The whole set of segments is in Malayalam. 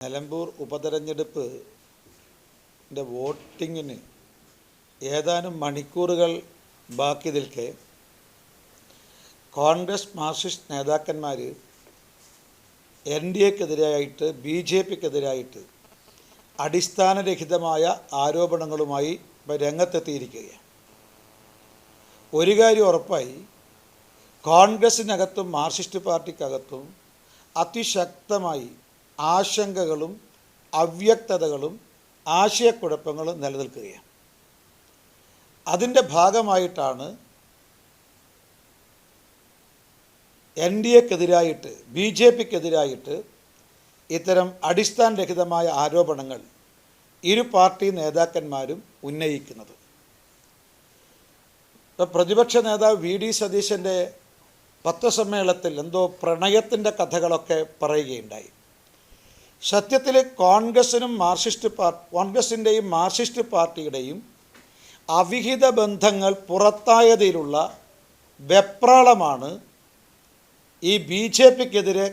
നിലമ്പൂർ ഉപതെരഞ്ഞെടുപ്പ് വോട്ടിങ്ങിന് ഏതാനും മണിക്കൂറുകൾ ബാക്കി നിൽക്കെ കോൺഗ്രസ് മാർക്സിസ്റ്റ് നേതാക്കന്മാർ എൻ ഡി എക്കെതിരായിട്ട് ബി ജെ പിക്കെതിരായിട്ട് അടിസ്ഥാനരഹിതമായ ആരോപണങ്ങളുമായി രംഗത്തെത്തിയിരിക്കുകയാണ്. ഒരു കാര്യം ഉറപ്പായി കോൺഗ്രസിനകത്തും മാർക്സിസ്റ്റ് പാർട്ടിക്കകത്തും അതിശക്തമായി ആശങ്കകളും അവ്യക്തതകളും ആശയക്കുഴപ്പങ്ങളും നിലനിൽക്കുകയാണ്. അതിന്റെ ഭാഗമായിട്ടാണ് എൻ ഡി എക്കെതിരായിട്ട് ബി ജെ പിക്കെതിരായിട്ട് ഇത്തരം അടിസ്ഥാനരഹിതമായ ആരോപണങ്ങൾ ഇരു പാർട്ടി നേതാക്കന്മാരും ഉന്നയിക്കുന്നത്. ഇപ്പോൾ പ്രതിപക്ഷ നേതാവ് വി ഡി സതീശന്റെ പത്രസമ്മേളനത്തിൽ എന്തോ പ്രണയത്തിന്റെ കഥകളൊക്കെ പറയുകയുണ്ടായി. സത്യത്തിൽ കോൺഗ്രസിനും മാർക്സിസ്റ്റ് പാർട്ടി കോൺഗ്രസിന്റെയും മാർക്സിസ്റ്റ് പാർട്ടിയുടെയും അവിഹിത ബന്ധങ്ങൾ പുറത്തായതിലുള്ള വെപ്രാളമാണ് ഈ ബി ജെ പിക്കെതിരെ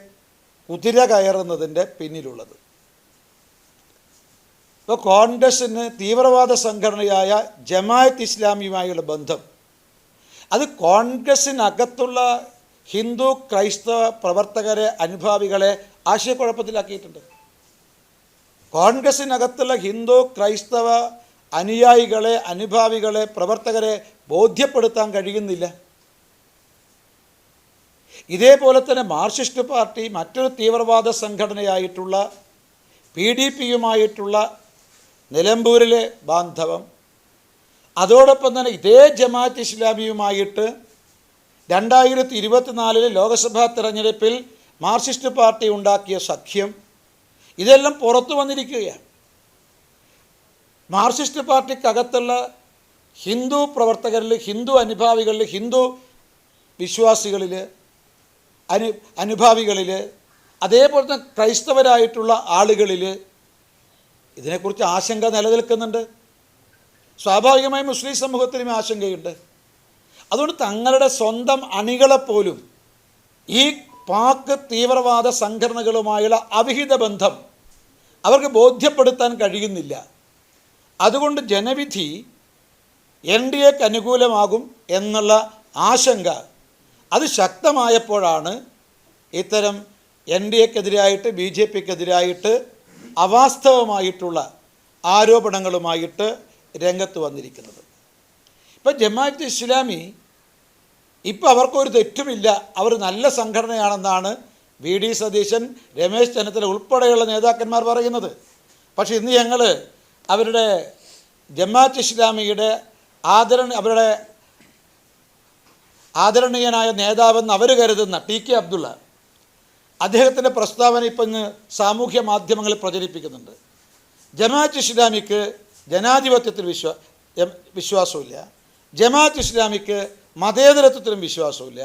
കുതിര കയറുന്നതിന്റെ പിന്നിലുള്ളത്. ഇപ്പോൾ കോൺഗ്രസ്സിന് തീവ്രവാദ സംഘടനയായ ജമായത്ത് ഇസ്ലാമിയുമായുള്ള ബന്ധം അത് കോൺഗ്രസ്സിനകത്തുള്ള ഹിന്ദു ക്രൈസ്തവ പ്രവർത്തകരെ അനുഭാവികളെ ആശയക്കുഴപ്പത്തിലാക്കിയിട്ടുണ്ട്. കോൺഗ്രസ്സിനകത്തുള്ള ഹിന്ദു ക്രൈസ്തവ അനുയായികളെ അനുഭാവികളെ പ്രവർത്തകരെ ബോധ്യപ്പെടുത്താൻ കഴിയുന്നില്ല. ഇതേപോലെ തന്നെ മാർക്സിസ്റ്റ് പാർട്ടി മറ്റൊരു തീവ്രവാദ സംഘടനയായിട്ടുള്ള പി ഡി പിയുമായിട്ടുള്ള നിലമ്പൂരിലെ ബാന്ധവം. അതോടൊപ്പം തന്നെ ഇതേ ജമാഅത്ത് ഇസ്ലാമിയുമായിട്ട് രണ്ടായിരത്തി ഇരുപത്തിനാലിലെ ലോക്സഭാ തെരഞ്ഞെടുപ്പിൽ മാർക്സിസ്റ്റ് പാർട്ടി ഉണ്ടാക്കിയ സഖ്യം ഇതെല്ലാം പുറത്തു വന്നിരിക്കുകയാണ്. മാർക്സിസ്റ്റ് പാർട്ടിക്കകത്തുള്ള ഹിന്ദു പ്രവർത്തകരിൽ ഹിന്ദു അനുഭാവികളിൽ ഹിന്ദു വിശ്വാസികളിൽ അനു അനുഭാവികളിൽ അതേപോലെ തന്നെ ക്രൈസ്തവരായിട്ടുള്ള ആളുകളിൽ ഇതിനെക്കുറിച്ച് ആശങ്ക നിലനിൽക്കുന്നുണ്ട്. സ്വാഭാവികമായി മുസ്ലിം സമൂഹത്തിനും ആശങ്കയുണ്ട്. അതുകൊണ്ട് തങ്ങളുടെ സ്വന്തം അണികളെപ്പോലും ഈ പാക് തീവ്രവാദ സംഘടനകളുമായുള്ള അവിഹിത ബന്ധം അവർക്ക് ബോധ്യപ്പെടുത്താൻ കഴിയുന്നില്ല. അതുകൊണ്ട് ജനവിധി എൻ ഡി എക്ക് അനുകൂലമാകും എന്നുള്ള ആശങ്ക അത് ശക്തമായപ്പോഴാണ് ഇത്തരം എൻ ഡി എക്കെതിരായിട്ട് ബി ജെ പിക്കെതിരായിട്ട് അവാസ്തവമായിട്ടുള്ള ആരോപണങ്ങളുമായിട്ട് രംഗത്ത് വന്നിരിക്കുന്നത്. ഇപ്പം ജമാഅത്ത് ഇസ്ലാമി ഇപ്പം അവർക്കൊരു തെറ്റുമില്ല. അവർ നല്ല സംഘടനയാണെന്നാണ് വി ഡി സതീശൻ രമേശ് ചെന്നിത്തല ഉൾപ്പെടെയുള്ള നേതാക്കന്മാർ പറയുന്നത്. പക്ഷേ ഇന്ന് ഞങ്ങൾ അവരുടെ ജമാഅത്ത് ഇസ്ലാമിയുടെ ആദരണ അവരുടെ ആദരണീയനായ നേതാവെന്ന് അവർ കരുതുന്ന ടി കെ അബ്ദുള്ള അദ്ദേഹത്തിന്റെ പ്രസ്താവന ഇപ്പം ഇന്ന് സാമൂഹ്യ മാധ്യമങ്ങളിൽ പ്രചരിപ്പിക്കുന്നുണ്ട്. ജമാഅത്ത് ഇസ്ലാമിക്ക് ജനാധിപത്യത്തിൽ വിശ്വാ വിശ്വാസമില്ല. ജമാഅത്ത് ഇസ്ലാമിക്ക് മതേതരത്വത്തിലും വിശ്വാസമില്ല.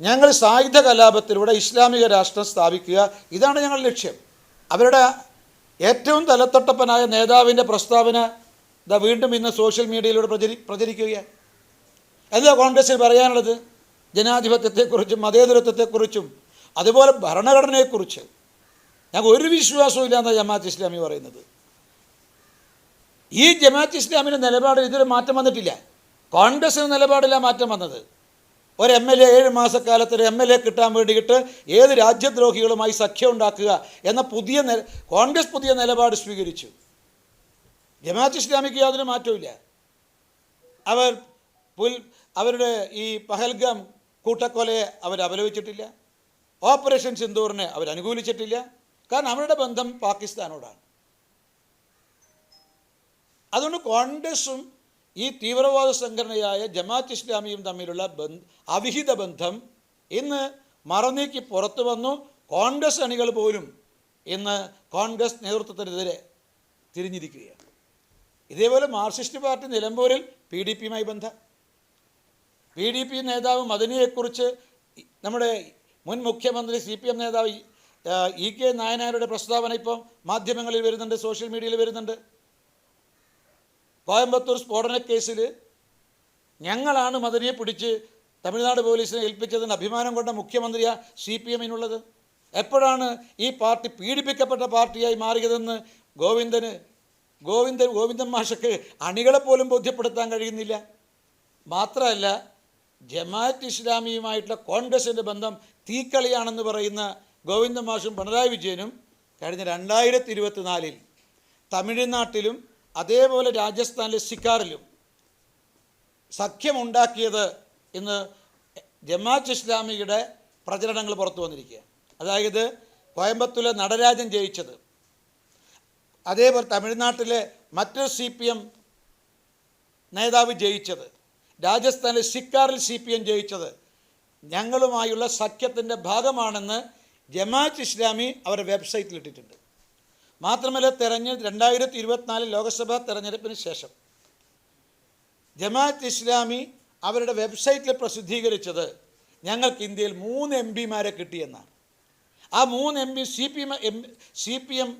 ഞങ്ങൾ സായുധ കലാപത്തിലൂടെ ഇസ്ലാമിക രാഷ്ട്രം സ്ഥാപിക്കുക. ഇതാണ് ഞങ്ങളുടെ ലക്ഷ്യം. അവരുടെ ഏറ്റവും തലത്തൊട്ടപ്പനായ നേതാവിന്റെ പ്രസ്താവന ഇതാ വീണ്ടും ഇന്ന് സോഷ്യൽ മീഡിയയിലൂടെ പ്രചരി പ്രചരിക്കുകയാണ്. എന്താ കോൺഗ്രസ്സിൽ പറയാനുള്ളത്? ജനാധിപത്യത്തെക്കുറിച്ചും മതേതരത്വത്തെക്കുറിച്ചും അതുപോലെ ഭരണഘടനയെക്കുറിച്ച്. ഞങ്ങൾക്ക് ഒരു വിശ്വാസവും ഇല്ലാന്നാണ് ജമാഅത്ത് ഇസ്ലാമി പറയുന്നത്. ഈ ജമാഅത്ത് ഇസ്ലാമിന്റെ നിലപാട് ഇതിൽ മാറ്റം വന്നിട്ടില്ല. കോൺഗ്രസിന് നിലപാടില്ല മാറ്റം വന്നത്. ഒരു എം എൽ എ ഏഴ് മാസക്കാലത്ത് ഒരു എം എൽ എ കിട്ടാൻ വേണ്ടിയിട്ട് ഏത് രാജ്യദ്രോഹികളുമായി സഖ്യം ഉണ്ടാക്കുക എന്ന പുതിയ കോൺഗ്രസ് പുതിയ നിലപാട് സ്വീകരിച്ചു. ജമാഅത്ത് ഇസ്ലാമിക്ക് യാതൊരു മാറ്റമില്ല അവർ പുൽ അവരുടെ ഈ പഹൽഗം കൂട്ടക്കൊലയെ അവർ അപലപിച്ചിട്ടില്ല. ഓപ്പറേഷൻ സിന്ദൂറിനെ അവർ അനുകൂലിച്ചിട്ടില്ല. കാരണം അവരുടെ ബന്ധം പാകിസ്ഥാനോടാണ്. അതുകൊണ്ട് കോൺഗ്രസും ഈ തീവ്രവാദ സംഘടനയായ ജമാഅത്ത് ഇസ്ലാമിയും തമ്മിലുള്ള അവിഹിത ബന്ധം ഇന്ന് മറനീക്കി പുറത്തു വന്നു. കോൺഗ്രസ് അണികൾ പോലും ഇന്ന് കോൺഗ്രസ് നേതൃത്വത്തിനെതിരെ തിരിഞ്ഞിരിക്കുകയാണ്. ഇതേപോലെ മാർക്സിസ്റ്റ് പാർട്ടി നിലമ്പൂരിൽ പി ഡി പിയുമായി ബന്ധം. പി ഡി പി നേതാവ് മദനിയെക്കുറിച്ച് നമ്മുടെ മുൻ മുഖ്യമന്ത്രി സി പി എം നേതാവ് ഇ കെ നായനാരുടെ പ്രസ്താവന ഇപ്പം മാധ്യമങ്ങളിൽ വരുന്നുണ്ട് സോഷ്യൽ മീഡിയയിൽ വരുന്നുണ്ട്. കോയമ്പത്തൂർ സ്ഫോടന കേസിൽ ഞങ്ങളാണ് മദനിയെ പിടിച്ച് തമിഴ്നാട് പോലീസിനെ ഏൽപ്പിച്ചതിന് അഭിമാനം കൊണ്ട മുഖ്യമന്ത്രിയാ സി പി എമ്മിനുള്ളത്. എപ്പോഴാണ് ഈ പാർട്ടി പീഡിപ്പിക്കപ്പെട്ട പാർട്ടിയായി മാറിയതെന്ന് ഗോവിന്ദന് ഗോവിന്ദൻ ഗോവിന്ദൻ മാഷക്ക് അണികളെ പോലും ബോധ്യപ്പെടുത്താൻ കഴിയുന്നില്ല. മാത്രമല്ല ജമാഅത്ത് ഇസ്ലാമിയുമായിട്ടുള്ള കോൺഗ്രസിന്റെ ബന്ധം തീക്കളിയാണെന്ന് പറയുന്ന ഗോവിന്ദൻ മാഷും പിണറായി വിജയനും കഴിഞ്ഞ രണ്ടായിരത്തി ഇരുപത്തിനാലിൽ തമിഴ്നാട്ടിലും അതേപോലെ രാജസ്ഥാനിലെ സിക്കാറിലും സഖ്യമുണ്ടാക്കിയത് ഇന്ന് ജമാഅത്ത് ഇസ്ലാമിയുടെ പ്രചരണങ്ങൾ പുറത്തു വന്നിരിക്കുക. അതായത് കോയമ്പത്തൂരിലെ നടരാജൻ ജയിച്ചത്. അതേപോലെ തമിഴ്നാട്ടിലെ മറ്റൊരു സി പി എം നേതാവ് ജയിച്ചത്. രാജസ്ഥാനിലെ സിക്കാറിൽ സി പി എം ജയിച്ചത്. ഞങ്ങളുമായുള്ള സഖ്യത്തിന്റെ ഭാഗമാണെന്ന് ജമാഅത്ത് ഇസ്ലാമി അവരുടെ വെബ്സൈറ്റിൽ ഇട്ടിട്ടുണ്ട്. മാത്രമല്ല തെരഞ്ഞെ രണ്ടായിരത്തി ഇരുപത്തിനാല് ലോക്സഭാ തെരഞ്ഞെടുപ്പിന് ശേഷം. ജമാഅത്ത് ഇസ്ലാമി അവരുടെ വെബ്സൈറ്റിൽ പ്രസിദ്ധീകരിച്ചത് ഞങ്ങൾക്ക് ഇന്ത്യയിൽ മൂന്ന് എം പിമാരെ കിട്ടിയെന്നാണ്. ആ മൂന്ന് M P C P M C P M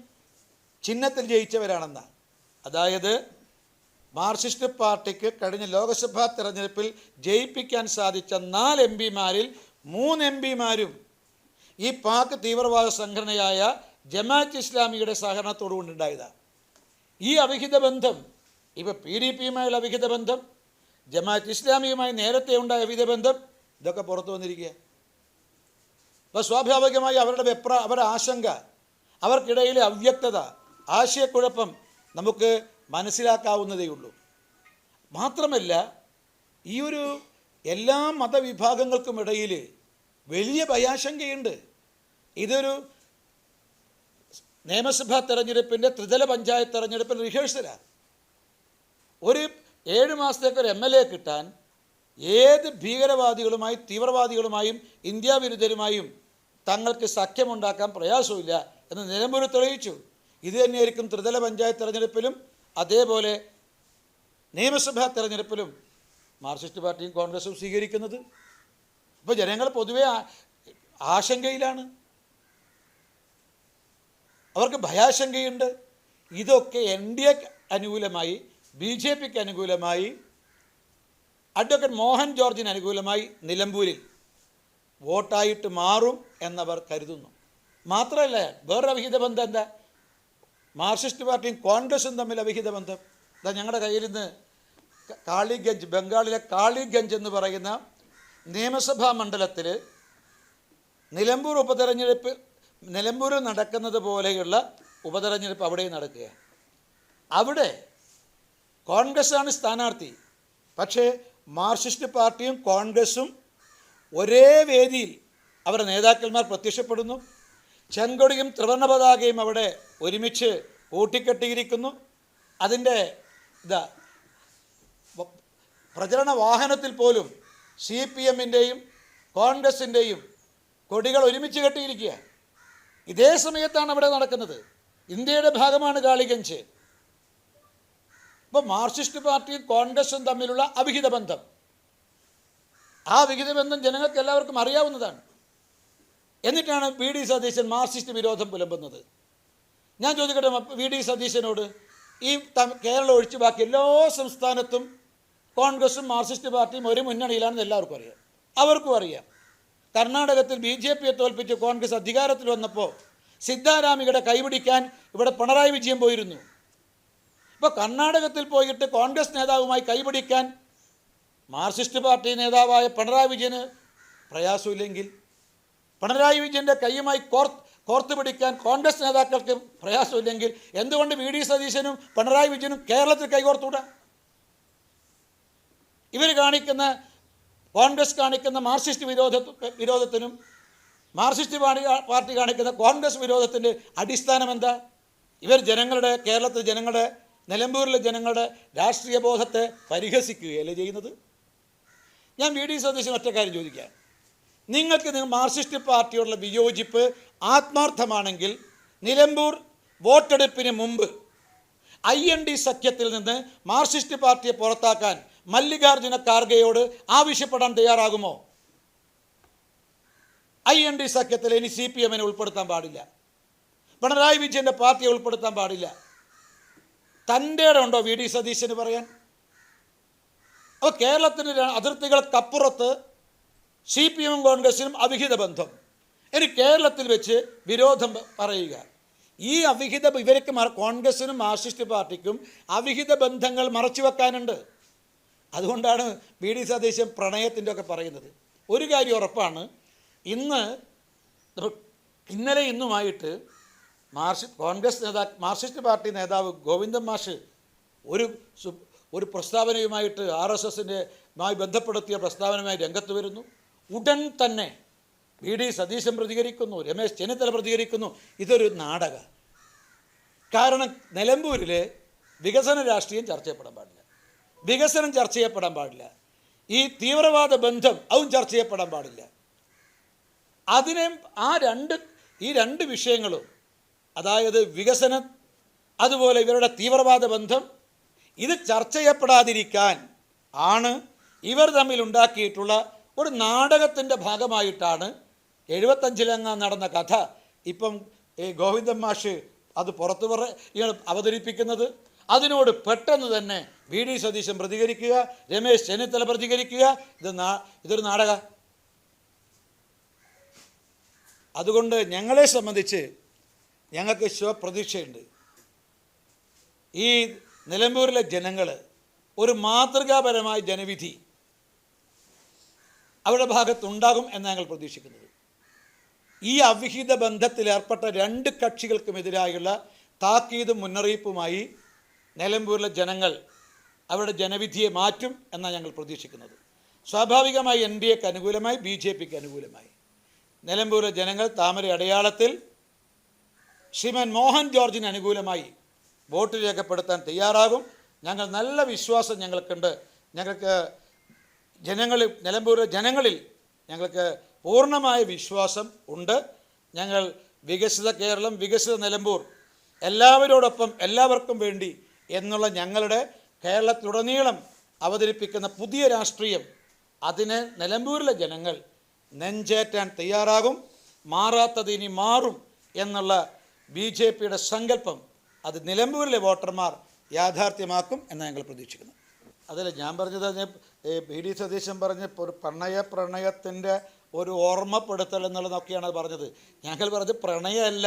ചിഹ്നത്തിൽ ജയിച്ചവരാണെന്നാണ്. അതായത് മാർക്സിസ്റ്റ് പാർട്ടിക്ക് കഴിഞ്ഞ ലോക്സഭാ തെരഞ്ഞെടുപ്പിൽ ജയിപ്പിക്കാൻ സാധിച്ച നാല് എം പിമാരിൽ മൂന്ന് എം പിമാരും ഈ പാക് തീവ്രവാദ സംഘടനയായ ജമാഅത്ത് ഇസ്ലാമിയുടെ സഹകരണത്തോടു കൊണ്ടുണ്ടായതാണ് ഈ അവിഹിത ബന്ധം ഇപ്പോൾ പി ഡി പിയുമായുള്ള അവിഹിത ബന്ധം ജമാഅത്ത് ഇസ്ലാമിയുമായി നേരത്തെ ഉണ്ടായ അവിഹിത ബന്ധം ഇതൊക്കെ പുറത്തു വന്നിരിക്കുക അപ്പോൾ സ്വാഭാവികമായി അവരുടെ വെപ്ര അവരുടെ ആശങ്ക അവർക്കിടയിലെ അവ്യക്തത ആശയക്കുഴപ്പം നമുക്ക് മനസ്സിലാക്കാവുന്നതേ ഉള്ളൂ. മാത്രമല്ല ഈ ഒരു എല്ലാ മതവിഭാഗങ്ങൾക്കും ഇടയിൽ വലിയ ഭയാശങ്കയുണ്ട്. ഇതൊരു നിയമസഭാ തെരഞ്ഞെടുപ്പിന്റെ ത്രിതല പഞ്ചായത്ത് തെരഞ്ഞെടുപ്പിന്റെ റിഹേഴ്സലാണ് ഒരു ഏഴ് മാസത്തേക്ക് ഒരു എം എൽ എ കിട്ടാൻ ഏത് ഭീകരവാദികളുമായും തീവ്രവാദികളുമായും ഇന്ത്യ വിരുദ്ധരുമായും തങ്ങൾക്ക് സഖ്യമുണ്ടാക്കാൻ പ്രയാസമില്ല എന്ന് നിലമ്പൂർ തെളിയിച്ചു. ഇത് തന്നെയായിരിക്കും ത്രിതല പഞ്ചായത്ത് തെരഞ്ഞെടുപ്പിലും അതേപോലെ നിയമസഭാ തെരഞ്ഞെടുപ്പിലും മാർക്സിസ്റ്റ് പാർട്ടിയും കോൺഗ്രസും സ്വീകരിക്കുന്നത്. അപ്പോൾ ജനങ്ങൾ പൊതുവെ ആശങ്കയിലാണ്. അവർക്ക് ഭയാശങ്കയുണ്ട്. ഇതൊക്കെ എൻ ഡി എക്ക് അനുകൂലമായി ബി ജെ പിക്ക് അനുകൂലമായി അഡ്വക്കേറ്റ് മോഹൻ ജോർജിന് അനുകൂലമായി നിലമ്പൂരിൽ വോട്ടായിട്ട് മാറും എന്നവർ കരുതുന്നു. മാത്രമല്ല വേറൊരു അവിഹിത ബന്ധം എന്താ? മാർക്സിസ്റ്റ് പാർട്ടിയും കോൺഗ്രസും തമ്മിൽ അവിഹിത ബന്ധം. ഇതാ ഞങ്ങളുടെ കയ്യിൽ നിന്ന് കാളിഗഞ്ച് ബംഗാളിലെ കാളിഗഞ്ച് എന്ന് പറയുന്ന നിയമസഭാ മണ്ഡലത്തിൽ നിലമ്പൂർ ഉപതെരഞ്ഞെടുപ്പ് നിലമ്പൂരിൽ നടക്കുന്നത് പോലെയുള്ള ഉപതെരഞ്ഞെടുപ്പ് അവിടെയും നടക്കുക. അവിടെ കോൺഗ്രസ്സാണ് സ്ഥാനാർത്ഥി. പക്ഷേ മാർക്സിസ്റ്റ് പാർട്ടിയും കോൺഗ്രസും ഒരേ വേദിയിൽ അവരുടെ നേതാക്കന്മാർ പ്രത്യക്ഷപ്പെടുന്നു. ചെങ്കൊടിയും ത്രിവർണ പതാകയും അവിടെ ഒരുമിച്ച് കൂട്ടിക്കെട്ടിയിരിക്കുന്നു. അതിന്റെ ഇതാ പ്രചരണ വാഹനത്തിൽ പോലും സി പി എമ്മിന്റെയും കോൺഗ്രസിന്റെയും കൊടികൾ ഒരുമിച്ച് കെട്ടിയിരിക്കുക ഇതേ സമയത്താണ് അവിടെ നടക്കുന്നത്. ഇന്ത്യയുടെ ഭാഗമാണ് കാളിഗഞ്ച്. ഇപ്പോൾ മാർക്സിസ്റ്റ് പാർട്ടിയും കോൺഗ്രസും തമ്മിലുള്ള അവിഹിത ബന്ധം. ആ വിഹിത ബന്ധം ജനങ്ങൾക്ക് എല്ലാവർക്കും അറിയാവുന്നതാണ്. എന്നിട്ടാണ് വി ഡി സതീശൻ മാർക്സിസ്റ്റ് വിരോധം പുലമ്പുന്നത്. ഞാൻ ചോദിക്കട്ടെ വി ഡി സതീശനോട് ഈ കേരളം ഒഴിച്ച് ബാക്കി എല്ലാ സംസ്ഥാനത്തും കോൺഗ്രസും മാർക്സിസ്റ്റ് പാർട്ടിയും ഒരു മുന്നണിയിലാണെന്ന് എല്ലാവർക്കും അറിയാം. അവർക്കും അറിയാം. കർണാടകത്തിൽ ബി ജെ പിയെ തോൽപ്പിച്ച് കോൺഗ്രസ് അധികാരത്തിൽ വന്നപ്പോൾ സിദ്ധാരാമികയുടെ കൈപിടിക്കാൻ ഇവിടെ പിണറായി വിജയൻ പോയിരുന്നു. ഇപ്പോൾ കർണാടകത്തിൽ പോയിട്ട് കോൺഗ്രസ് നേതാവുമായി കൈപിടിക്കാൻ മാർക്സിസ്റ്റ് പാർട്ടി നേതാവായ പിണറായി വിജയന് പ്രയാസമില്ലെങ്കിൽ പിണറായി വിജയന്റെ കൈയുമായി കോർ കോർത്ത് പിടിക്കാൻ കോൺഗ്രസ് നേതാക്കൾക്ക് പ്രയാസമില്ലെങ്കിൽ എന്തുകൊണ്ട് വി ഡി സതീശനും പിണറായി വിജയനും കേരളത്തിൽ കൈകോർത്തൂടാ? ഇവർ കാണിക്കുന്ന കോൺഗ്രസ് കാണിക്കുന്ന മാർക്സിസ്റ്റ് വിരോധ വിരോധത്തിനും മാർക്സിസ്റ്റ് പാർട്ടി പാർട്ടി കാണിക്കുന്ന കോൺഗ്രസ് വിരോധത്തിന്റെ അടിസ്ഥാനം എന്താ ഇവർ ജനങ്ങളുടെ കേരളത്തിലെ ജനങ്ങളുടെ നിലമ്പൂരിലെ ജനങ്ങളുടെ രാഷ്ട്രീയ ബോധത്തെ പരിഹസിക്കുകയല്ലേ ചെയ്യുന്നത്? ഞാൻ വി ഡി സതീശൻ ഒറ്റ കാര്യം ചോദിക്കാം. നിങ്ങൾക്ക് നിങ്ങൾ മാർക്സിസ്റ്റ് പാർട്ടിയോടുള്ള വിയോജിപ്പ് ആത്മാർത്ഥമാണെങ്കിൽ നിലമ്പൂർ വോട്ടെടുപ്പിന് മുമ്പ് ഐ എൻ ഡി സഖ്യത്തിൽ നിന്ന് മാർക്സിസ്റ്റ് പാർട്ടിയെ പുറത്താക്കാൻ മല്ലികാർജുന ഖാർഗെയോട് ആവശ്യപ്പെടാൻ തയ്യാറാകുമോ? ഐ എൻ ഡി സഖ്യത്തിൽ ഇനി സി പി എമ്മിനെ ഉൾപ്പെടുത്താൻ പാടില്ല. പിണറായി വിജയന്റെ പാർട്ടിയെ ഉൾപ്പെടുത്താൻ പാടില്ല. തന്റെ ഉണ്ടോ വി ഡി സതീശന് പറയാൻ? അപ്പോൾ കേരളത്തിന്റെ അതിർത്തികൾക്കപ്പുറത്ത് സി പി എമ്മും കോൺഗ്രസിനും അവിഹിത ബന്ധം. ഇനി കേരളത്തിൽ വെച്ച് വിരോധം പറയുക. ഈ അവിഹിത ഇവർക്ക് കോൺഗ്രസിനും മാർക്സിസ്റ്റ് പാർട്ടിക്കും അവിഹിത ബന്ധങ്ങൾ മറച്ചു വെക്കാനുണ്ട് അതുകൊണ്ടാണ് വി ഡി സതീശൻ പ്രണയത്തിന്റെ ഒക്കെ പറയുന്നത്. ഒരു കാര്യം ഉറപ്പാണ്. ഇന്ന് ഇന്നലെ ഇന്നുമായിട്ട് മാർക്സി കോൺഗ്രസ് നേതാ മാർക്സിസ്റ്റ് പാർട്ടി നേതാവ് ഗോവിന്ദൻ മാഷ് ഒരു ഒരു പ്രസ്താവനയുമായിട്ട് ആർ എസ് എസിന്റെ മായി ബന്ധപ്പെടുത്തിയ പ്രസ്താവനയുമായി രംഗത്ത് വരുന്നു. ഉടൻ തന്നെ വി ഡി സതീശൻ പ്രതികരിക്കുന്നു രമേശ് ചെന്നിത്തല പ്രതികരിക്കുന്നു. ഇതൊരു നാടക. കാരണം നിലമ്പൂരിൽ വികസന രാഷ്ട്രീയം ചർച്ച പാടില്ല. വികസനം ചർച്ച ചെയ്യപ്പെടാൻ പാടില്ല. ഈ തീവ്രവാദ ബന്ധം അതും ചർച്ച ചെയ്യപ്പെടാൻ പാടില്ല. അതിനെ ആ രണ്ട് ഈ രണ്ട് വിഷയങ്ങളും അതായത് വികസനം അതുപോലെ ഇവരുടെ തീവ്രവാദ ബന്ധം ഇത് ചർച്ച ചെയ്യപ്പെടാതിരിക്കാൻ ആണ് ഇവർ തമ്മിൽ ഉണ്ടാക്കിയിട്ടുള്ള ഒരു നാടകത്തിന്റെ ഭാഗമായിട്ടാണ് എഴുപത്തഞ്ചിലങ്ങ നടന്ന കഥ. ഇപ്പം ഈ ഗോവിന്ദൻ മാഷ് അത് പുറത്തു പറ അവതരിപ്പിക്കുന്നത്. അതിനോട് പെട്ടെന്ന് തന്നെ വി ഡി സതീശൻ പ്രതികരിക്കുക രമേശ് ചെന്നിത്തല പ്രതികരിക്കുക. ഇത് ഇതൊരു നാടക. അതുകൊണ്ട് ഞങ്ങളെ സംബന്ധിച്ച് ഞങ്ങൾക്ക് ശുഭപ്രതീക്ഷയുണ്ട് ഈ നിലമ്പൂരിലെ ജനങ്ങൾ ഒരു മാതൃകാപരമായ ജനവിധി അവരുടെ ഭാഗത്തുണ്ടാകും എന്ന് ഞങ്ങൾ പ്രതീക്ഷിക്കുന്നത്. ഈ അവിഹിത ബന്ധത്തിൽ ഏർപ്പെട്ട രണ്ട് കക്ഷികൾക്കുമെതിരായുള്ള താക്കീതും മുന്നറിയിപ്പുമായി നിലമ്പൂരിലെ ജനങ്ങൾ അവരുടെ ജനവിധിയെ മാറ്റും എന്നാണ് ഞങ്ങൾ പ്രതീക്ഷിക്കുന്നത്. സ്വാഭാവികമായി എൻ ഡി എക്ക് അനുകൂലമായി ബി ജെ പിക്ക് അനുകൂലമായി. നിലമ്പൂരിലെ ജനങ്ങൾ താമര അടയാളത്തിൽ ശ്രീമൻ മോഹൻ ജോർജിന് അനുകൂലമായി വോട്ട് രേഖപ്പെടുത്താൻ തയ്യാറാകും. ഞങ്ങൾ നല്ല വിശ്വാസം ഞങ്ങൾക്കുണ്ട്. ഞങ്ങൾക്ക് ജനങ്ങളിൽ നിലമ്പൂരിലെ ജനങ്ങളിൽ ഞങ്ങൾക്ക് പൂർണമായ വിശ്വാസം ഉണ്ട്. ഞങ്ങൾ വികസിത കേരളം വികസിത നിലമ്പൂർ എല്ലാവരോടൊപ്പം എല്ലാവർക്കും വേണ്ടി എന്നുള്ള ഞങ്ങളുടെ കേരളത്തിലുടനീളം അവതരിപ്പിക്കുന്ന പുതിയ രാഷ്ട്രീയം അതിന് നിലമ്പൂരിലെ ജനങ്ങൾ നെഞ്ചേറ്റാൻ തയ്യാറാകും മാറാത്തത് ഇനി മാറും എന്നുള്ള ബി ജെ പിയുടെ സങ്കല്പം അത് നിലമ്പൂരിലെ വോട്ടർമാർ യാഥാർത്ഥ്യമാക്കും എന്ന് ഞങ്ങൾ പ്രതീക്ഷിക്കുന്നു അതല്ല ഞാൻ പറഞ്ഞത് ബി ഡി സതീശൻ പറഞ്ഞ ഒരു പ്രണയ പ്രണയത്തിന്റെ ഒരു ഓർമ്മപ്പെടുത്തൽ എന്നുള്ളതൊക്കെയാണ് പറഞ്ഞത്. ഞങ്ങൾ പറഞ്ഞത് പ്രണയമല്ല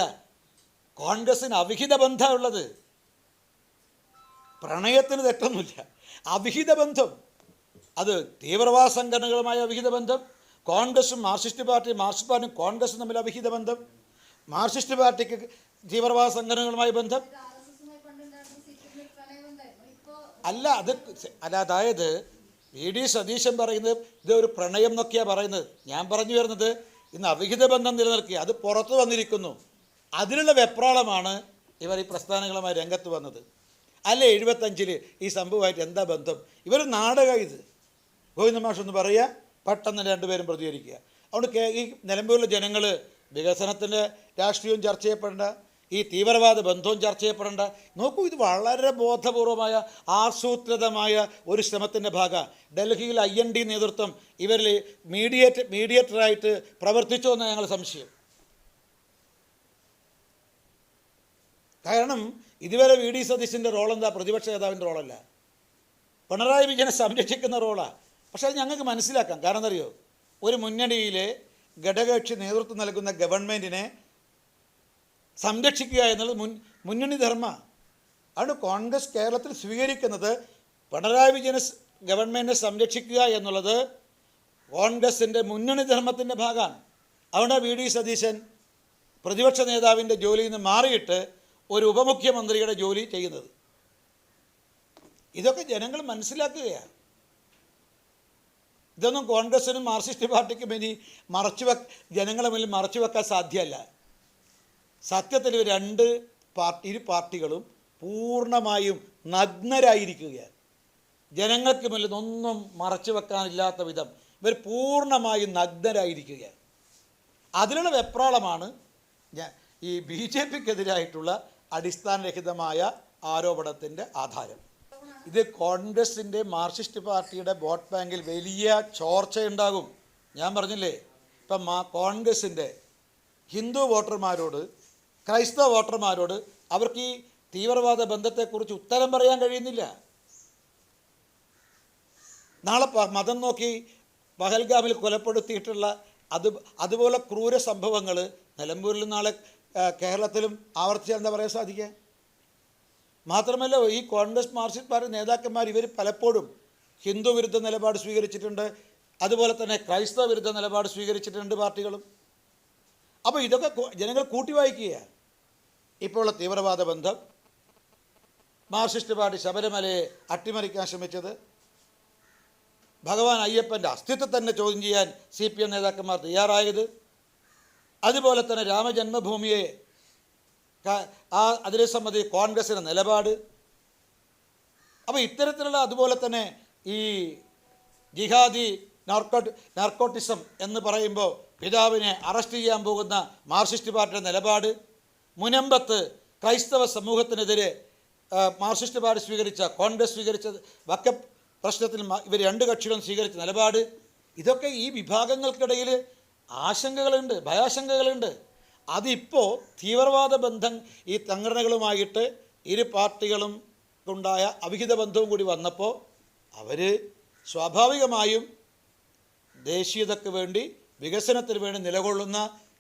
കോൺഗ്രസ്സിന് അവിഹിത ബന്ധമുള്ളത്. പ്രണയത്തിന് തെറ്റൊന്നുമില്ല. അവിഹിത ബന്ധം. അത് തീവ്രവാദ സംഘടനകളുമായ അവിഹിത ബന്ധം. കോൺഗ്രസും മാർക്സിസ്റ്റ് പാർട്ടി മാർക്സിസ്റ്റ് പാർട്ടിയും കോൺഗ്രസും തമ്മിൽ അവിഹിത ബന്ധം. മാർക്സിസ്റ്റ് പാർട്ടിക്ക് തീവ്രവാദ സംഘടനകളുമായി ബന്ധം. അല്ല അത് അല്ല അതായത് വി ഡി സതീശൻ പറയുന്നത് ഇത് ഒരു പ്രണയം എന്നൊക്കെയാണ് പറയുന്നത്. ഞാൻ പറഞ്ഞു വരുന്നത് ഇന്ന് അവിഹിത ബന്ധം നിലനിൽക്കുക അത് പുറത്തു വന്നിരിക്കുന്നു. അതിനുള്ള വെപ്രാളമാണ് ഇവർ ഈ പ്രസ്ഥാനങ്ങളുമായി രംഗത്ത് വന്നത്. അല്ല എഴുപത്തഞ്ചിൽ ഈ സംഭവമായിട്ട് എന്താ ബന്ധം? ഇവർ നാടക ഇത്. ഗോവിന്ദ മാഷ് ഒന്ന് പറയുക പെട്ടെന്ന് രണ്ടുപേരും പ്രതികരിക്കുക. അതുകൊണ്ട് ഈ നിലമ്പൂരിലെ ജനങ്ങൾ വികസനത്തിന്റെ രാഷ്ട്രീയവും ചർച്ച ചെയ്യപ്പെടേണ്ട ഈ തീവ്രവാദ ബന്ധവും ചർച്ച ചെയ്യപ്പെടേണ്ട. നോക്കൂ ഇത് വളരെ ബോധപൂർവമായ ആസൂത്രിതമായ ഒരു ശ്രമത്തിന്റെ ഭാഗം. ഡൽഹിയിൽ ഐ എൻ ഡി നേതൃത്വം ഇവരിൽ മീഡിയേറ്റ് മീഡിയേറ്ററായിട്ട് പ്രവർത്തിച്ചോ എന്നാണ് ഞങ്ങൾ സംശയം. കാരണം ഇതുവരെ വി ഡി സതീശന്റെ റോൾ എന്താ പ്രതിപക്ഷ നേതാവിന്റെ റോളല്ല. പിണറായി വിജയനെ സംരക്ഷിക്കുന്ന റോളാണ് പക്ഷേ അത് ഞങ്ങൾക്ക് മനസ്സിലാക്കാം. കാരണം എന്തറിയോ ഒരു മുന്നണിയിലെ ഘടകകക്ഷി നേതൃത്വം നൽകുന്ന ഗവൺമെന്റിനെ സംരക്ഷിക്കുക എന്നുള്ളത് മുൻ മുന്നണി ധർമ്മ. ആണ് കോൺഗ്രസ് കേരളത്തിൽ സ്വീകരിക്കുന്നത് പിണറായി വിജയനെ ഗവൺമെന്റിനെ സംരക്ഷിക്കുക എന്നുള്ളത് കോൺഗ്രസിന്റെ മുന്നണി ധർമ്മത്തിന്റെ ഭാഗമാണ്. അതുകൊണ്ട് വി ഡി സതീശൻ പ്രതിപക്ഷ നേതാവിന്റെ ജോലിയിൽ നിന്ന് മാറിയിട്ട് ഒരു ഉപമുഖ്യമന്ത്രിയുടെ ജോലി ചെയ്യുന്നത്. ഇതൊക്കെ ജനങ്ങൾ മനസ്സിലാക്കുകയാണ്. ഇതൊന്നും കോൺഗ്രസിനും മാർക്സിസ്റ്റ് പാർട്ടിക്കും ഇനി മറച്ചു വെ ജനങ്ങളെ മുന്നിൽ മറച്ചു വെക്കാൻ സാധ്യമല്ല. സത്യത്തിൽ രണ്ട് പാർട്ടി ഇരു പാർട്ടികളും പൂർണമായും നഗ്നരായിരിക്കുകയാണ്. ജനങ്ങൾക്ക് മുന്നിൽ ഒന്നും മറച്ചു വെക്കാനില്ലാത്ത വിധം ഇവർ പൂർണമായും നഗ്നരായിരിക്കുകയാണ്. അതിനുള്ള വെപ്രാളമാണ് ഈ ബി ജെ പിക്കെതിരായിട്ടുള്ള അടിസ്ഥാനരഹിതമായ ആരോപണത്തിന്റെ ആധാരം. ഇത് കോൺഗ്രസിന്റെ മാർക്സിസ്റ്റ് പാർട്ടിയുടെ വോട്ട് ബാങ്കിൽ വലിയ ചോർച്ചയുണ്ടാകും. ഞാൻ പറഞ്ഞില്ലേ? ഇപ്പം മാ കോൺഗ്രസിന്റെ ഹിന്ദു വോട്ടർമാരോട് ക്രൈസ്തവ വോട്ടർമാരോട് അവർക്ക് ഈ തീവ്രവാദ ബന്ധത്തെക്കുറിച്ച് ഉത്തരം പറയാൻ കഴിയുന്നില്ല. നാളെ മതം നോക്കി പഹൽഗാമിൽ കൊലപ്പെടുത്തിയിട്ടുള്ള അത് അതുപോലെ ക്രൂര സംഭവങ്ങൾ നിലമ്പൂരിൽ നാളെ കേരളത്തിലും ആവർത്തിച്ചാൽ എന്താ പറയാൻ സാധിക്കുക? മാത്രമല്ല ഈ കോൺഗ്രസ് മാർക്സിസ്റ്റ് പാർട്ടി നേതാക്കന്മാർ ഇവർ പലപ്പോഴും ഹിന്ദു വിരുദ്ധ നിലപാട് സ്വീകരിച്ചിട്ടുണ്ട് അതുപോലെ തന്നെ ക്രൈസ്തവ വിരുദ്ധ നിലപാട് സ്വീകരിച്ചിട്ടുണ്ട് പാർട്ടികളും. അപ്പോൾ ഇതൊക്കെ ജനങ്ങൾ കൂട്ടി വായിക്കുകയാണ് ഇപ്പോൾ ഉള്ള തീവ്രവാദ ബന്ധം മാർക്സിസ്റ്റ് പാർട്ടി ശബരിമലയെ അട്ടിമറിക്കാൻ ശ്രമിച്ചത്. ഭഗവാൻ അയ്യപ്പന്റെ അസ്തിത്വം തന്നെ ചോദ്യം ചെയ്യാൻ സി പി എം നേതാക്കന്മാർ തയ്യാറായത്. അതുപോലെ തന്നെ രാമജന്മഭൂമിയെ ആ അതിനെ സംബന്ധിച്ച് കോൺഗ്രസിന്റെ നിലപാട്. അപ്പോൾ ഇത്തരത്തിലുള്ള അതുപോലെ തന്നെ ഈ ജിഹാദി നാർക്കോട്ടി നാർക്കോട്ടിസം എന്ന് പറയുമ്പോൾ പിതാവിനെ അറസ്റ്റ് ചെയ്യാൻ പോകുന്ന മാർക്സിസ്റ്റ് പാർട്ടിയുടെ നിലപാട്. മുനമ്പത്ത് ക്രൈസ്തവ സമൂഹത്തിനെതിരെ മാർക്സിസ്റ്റ് പാർട്ടി സ്വീകരിച്ച കോൺഗ്രസ് സ്വീകരിച്ച വക്കപ്പ് പ്രശ്നത്തിൽ ഇവർ രണ്ട് കക്ഷികളും സ്വീകരിച്ച നിലപാട്. ഇതൊക്കെ ഈ വിഭാഗങ്ങൾക്കിടയിൽ ആശങ്കകളുണ്ട് ഭയാശങ്കകളുണ്ട്. അതിപ്പോൾ തീവ്രവാദ ബന്ധം ഈ സംഘടനകളുമായിട്ട് ഇരു പാർട്ടികളും ഉണ്ടായ അവിഹിത ബന്ധവും കൂടി വന്നപ്പോൾ അവർ സ്വാഭാവികമായും ദേശീയതയ്ക്ക് വേണ്ടി വികസനത്തിന് വേണ്ടി നിലകൊള്ളുന്ന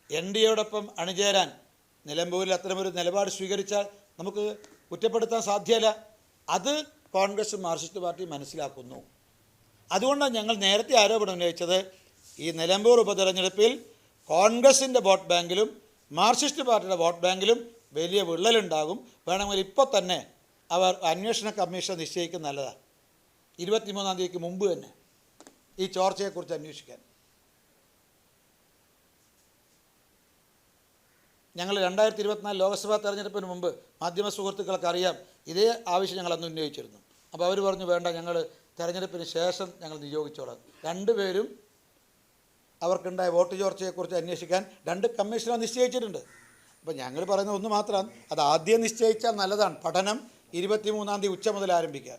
എൻ ഡി എയോടൊപ്പം അണിചേരാൻ നിലമ്പൂരിൽ അത്തരമൊരു നിലപാട് സ്വീകരിച്ചാൽ നമുക്ക് കുറ്റപ്പെടുത്താൻ സാധ്യമല്ല അത് കോൺഗ്രസ് മാർക്സിസ്റ്റ് പാർട്ടി മനസ്സിലാക്കുന്നു. അതുകൊണ്ടാണ് ഞങ്ങൾ നേരത്തെ ആരോപണം ഉന്നയിച്ചത് ഈ നിലമ്പൂർ ഉപതെരഞ്ഞെടുപ്പിൽ കോൺഗ്രസിന്റെ വോട്ട് ബാങ്കിലും മാർക്സിസ്റ്റ് പാർട്ടിയുടെ വോട്ട് ബാങ്കിലും വലിയ വിള്ളലുണ്ടാകും. വേണമെങ്കിൽ ഇപ്പോൾ തന്നെ അവർ അന്വേഷണ കമ്മീഷൻ നിശ്ചയിക്കുന്ന നല്ലതാണ് ഇരുപത്തിമൂന്നാം തീയതിക്ക് മുമ്പ് തന്നെ ഈ ചോർച്ചയെക്കുറിച്ച് അന്വേഷിക്കാൻ. ഞങ്ങൾ രണ്ടായിരത്തി ഇരുപത്തിനാല് ലോക്സഭാ തെരഞ്ഞെടുപ്പിന് മുമ്പ് മാധ്യമ സുഹൃത്തുക്കൾക്ക് അറിയാം ഇതേ ആവശ്യം ഞങ്ങൾ അന്ന് ഉന്നയിച്ചിരുന്നു. അപ്പോൾ അവർ പറഞ്ഞു വേണ്ട ഞങ്ങൾ തെരഞ്ഞെടുപ്പിന് ശേഷം ഞങ്ങൾ നിയോഗിച്ചോളാം. രണ്ടുപേരും അവർക്കുണ്ടായ വോട്ട് ചോർച്ചയെക്കുറിച്ച് അന്വേഷിക്കാൻ രണ്ട് കമ്മീഷണർ നിശ്ചയിച്ചിട്ടുണ്ട്. അപ്പോൾ ഞങ്ങൾ പറയുന്ന ഒന്ന് മാത്രമാണ് അത് ആദ്യം നിശ്ചയിച്ചാൽ നല്ലതാണ്. പഠനം ഇരുപത്തി മൂന്നാം തീയതി ഉച്ച മുതൽ ആരംഭിക്കുക.